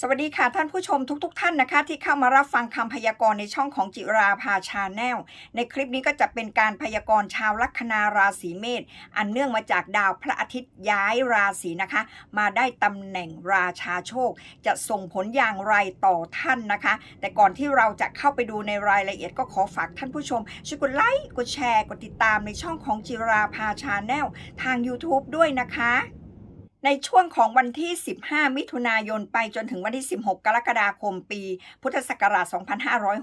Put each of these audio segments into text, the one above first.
สวัสดีค่ะท่านผู้ชมทุกๆทท่านนะคะ ที่เข้ามารับฟังคำพยากรณ์ในช่องของจิราภาชาแนลในคลิปนี้ก็จะเป็นการพยากรณ์ชาวลัคนาราศีเมษอันเนื่องมาจากดาวพระอาทิตย์ย้ายราศีนะคะ มาได้ตำแหน่งราชาโชค จะส่งผลอย่างไรต่อท่านนะคะ แต่ก่อนที่เราจะเข้าไปดูในรายละเอียดก็ขอฝากท่านผู้ชมช่วยกดไลค์กดแชร์กดติดตามในช่องของจิราภาชาแนลทาง YouTube ด้วยนะคะ ในช่วงของวันที่ 15 มิถุนายนไปจนถึงวันที่ 16 กรกฎาคมปี พุทธศักราช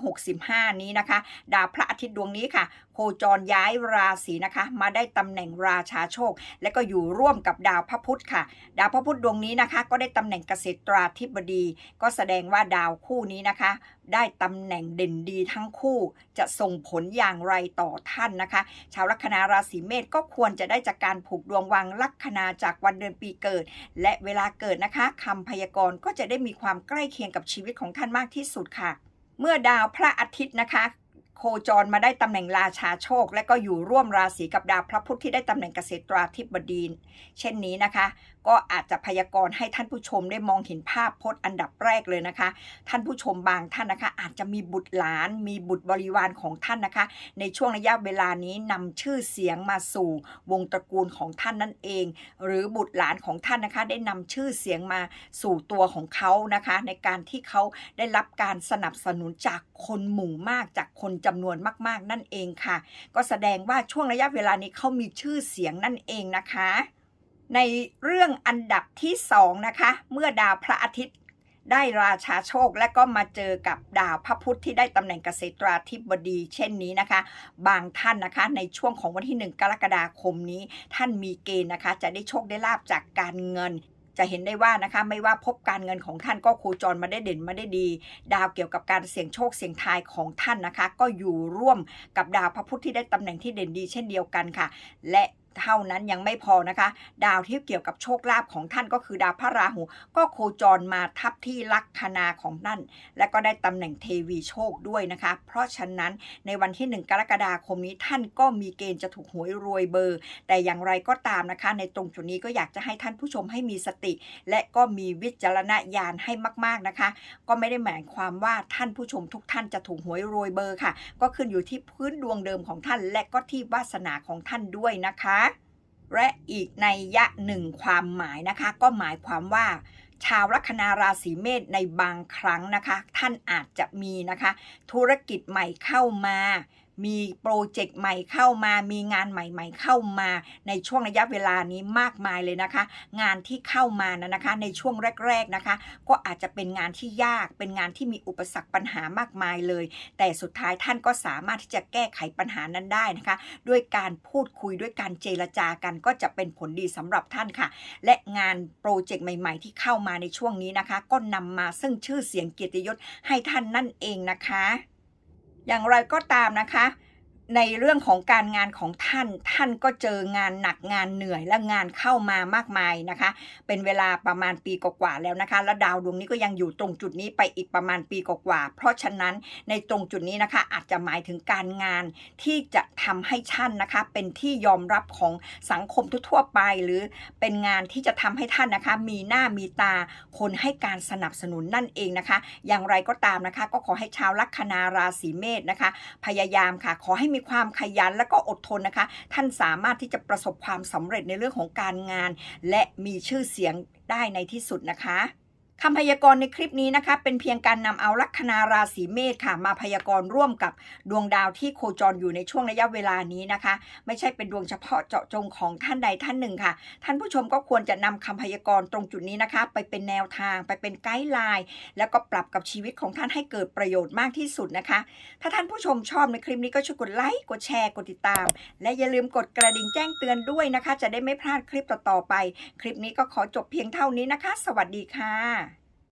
2565 นี้นะคะ ดาวพระอาทิตย์ดวงนี้ค่ะโคจรย้ายราศีนะคะ มาได้ตำแหน่งราชาโชค และก็อยู่ร่วมกับดาวพระพุธค่ะ ดาวพระพุธดวงนี้นะคะ ก็ได้ตำแหน่งเกษตราธิบดี ก็แสดงว่าดาวคู่นี้นะคะ ได้ตำแหน่งเด่นดีทั้งคู่ จะส่งผลอย่างไรต่อท่านนะคะ ชาวลัคนาราศีเมษก็ควรจะได้จากการผูกดวงวังลัคนาจากวันเดือนปีเกิด และเวลาเกิดนะคะคำพยากรณ์ก็จะได้มีความใกล้เคียงกับชีวิตของท่านมากที่สุดค่ะเมื่อดาวพระอาทิตย์นะคะ คจรมาได้ตำแหน่งราชาโชค และก็อยู่ร่วมราศีกับดาวพระพุธที่ได้ตำแหน่งเกษตราธิบดี เช่นนี้นะคะ ก็อาจจะพยากรณ์ให้ท่านผู้ชมได้มองเห็นภาพพจน์อันดับแรกเลยนะคะ ท่านผู้ชมบางท่านนะคะ อาจจะมีบุตรหลาน มีบุตรบริวารของท่านนะคะ ในช่วงระยะเวลานี้นำชื่อเสียงมาสู่วงตระกูลของท่านนั่นเอง หรือบุตรหลานของท่านนะคะ ได้นำชื่อเสียงมาสู่ตัวของเขานะคะ ในการที่เขาได้รับการสนับสนุนจากคนหมู่มากจากคนจำนวนมาก ๆ นั่นเองค่ะ ก็แสดงว่าช่วงระยะเวลานี้เขามีชื่อเสียงนั่นเองนะคะ ในเรื่องอันดับที่สองนะคะ เมื่อดาวพระอาทิตย์ได้ราชาโชคและก็มาเจอกับดาวพระพุธที่ได้ตำแหน่งเกษตราธิบดีเช่นนี้นะคะ บางท่านนะคะในช่วงของวันที่ 1 กรกฎาคมนี้ ท่านมีเกณฑ์นะคะ จะได้โชคได้ลาบจากการเงิน จะเห็นได้ว่านะคะไม่ว่าพบการเงินของท่านก็โคจรมาได้เด่นมาได้ดี ดาวเกี่ยวกับการเสี่ยงโชคเสี่ยงทายของท่านนะคะ ก็อยู่ร่วมกับดาวพระพุธที่ได้ตำแหน่งที่เด่นดี เช่นเดียวกันค่ะ และ เท่านั้นยังไม่พอนะคะ ดาวที่เกี่ยวกับโชคลาภของท่านก็คือดาวพระราหู ก็โคจรมาทับที่ลัคนาของท่าน และก็ได้ตำแหน่งเทวีโชคด้วยนะคะ เพราะฉะนั้นในวันที่ 1 กรกฎาคมนี้ท่านก็มีเกณฑ์จะถูกหวยรวยเบอร์ แต่อย่างไรก็ตามนะคะ ในตรงจุดนี้ก็อยากจะให้ท่านผู้ชมให้มีสติ และก็มีวิจารณญาณให้มาก ๆนะคะ ก็ไม่ได้หมายความว่าท่านผู้ชมทุกท่านจะถูกหวยรวยเบอร์ค่ะ ก็ขึ้นอยู่ที่พื้นดวงเดิมของท่าน และก็ที่วาสนาของท่านด้วยนะคะ และอีกในยยะหนึ่งความหมายนะคะ ก็หมายความว่า ชาวลัคนาราศีเมษในบางครั้งนะคะ ท่านอาจจะมีนะคะ ธุรกิจใหม่เข้ามา มีโปรเจกต์ใหม่เข้ามา มีงานใหม่ ๆ เข้ามาในช่วงระยะเวลานี้มากมายเลยนะคะ งานที่เข้ามานะนะคะ ในช่วงแรก ๆนะคะ ก็อาจจะเป็นงานที่ยากเป็นงานที่มีอุปสรรคปัญหามากมายเลย แต่สุดท้ายท่านก็สามารถที่จะแก้ไขปัญหานั้นได้นะคะ ด้วยการพูดคุยด้วยการเจรจากันก็จะเป็นผลดีสำหรับท่านค่ะ และงานโปรเจกต์ใหม่ ๆ ที่เข้ามาในช่วงนี้นะคะ ก็นำมาซึ่งชื่อเสียงเกียรติยศให้ท่านนั่นเองนะคะ อย่างไรก็ตามนะคะ ในเรื่องของการงานของท่าน ท่านก็เจองานหนักงานเหนื่อยและงานเข้ามามากมายนะคะ เป็นเวลาประมาณปีกว่าแล้วนะคะ และดาวดวงนี้ก็ยังอยู่ตรงจุดนี้ไปอีกประมาณปีกว่า เพราะฉะนั้นในตรงจุดนี้นะคะ อาจจะหมายถึงการงานที่จะทำให้ท่านนะคะ เป็นที่ยอมรับของสังคมทั่วไป หรือเป็นงานที่จะทำให้ท่านนะคะ มีหน้ามีตาคนให้การสนับสนุนนั่นเองนะคะ อย่างไรก็ตามนะคะ ก็ขอให้ชาวลัคนาราศีเมษนะคะ พยายามค่ะขอให้มีความขยันและก็อดทนนะคะ ท่านสามารถที่จะประสบความสำเร็จในเรื่องของการงาน และมีชื่อเสียงได้ในที่สุดนะคะ คำพยากรณ์ในคลิปนี้นะคะเป็นเพียงการนำเอาลัคนาราศีเมษค่ะมาพยากรณ์ร่วมกับดวงดาวที่โคจรอยู่ในช่วงระยะเวลานี้นะคะ ไม่ใช่เป็นดวงเฉพาะเจาะจงของท่านใดท่านหนึ่งค่ะ ท่านผู้ชมก็ควรจะนำคำพยากรณ์ตรงจุดนี้นะคะ ไปเป็นแนวทางไปเป็นไกด์ไลน์แล้วก็ปรับกับชีวิตของท่านให้เกิดประโยชน์มากที่สุดนะคะ ถ้าท่านผู้ชมชอบในคลิปนี้ก็ช่วยกดไลค์กดแชร์กดติดตาม และอย่าลืมกดกระดิ่งแจ้งเตือนด้วยนะคะ จะได้ไม่พลาดคลิปต่อๆไป คลิปนี้ก็ขอจบเพียงเท่านี้นะคะ สวัสดีค่ะ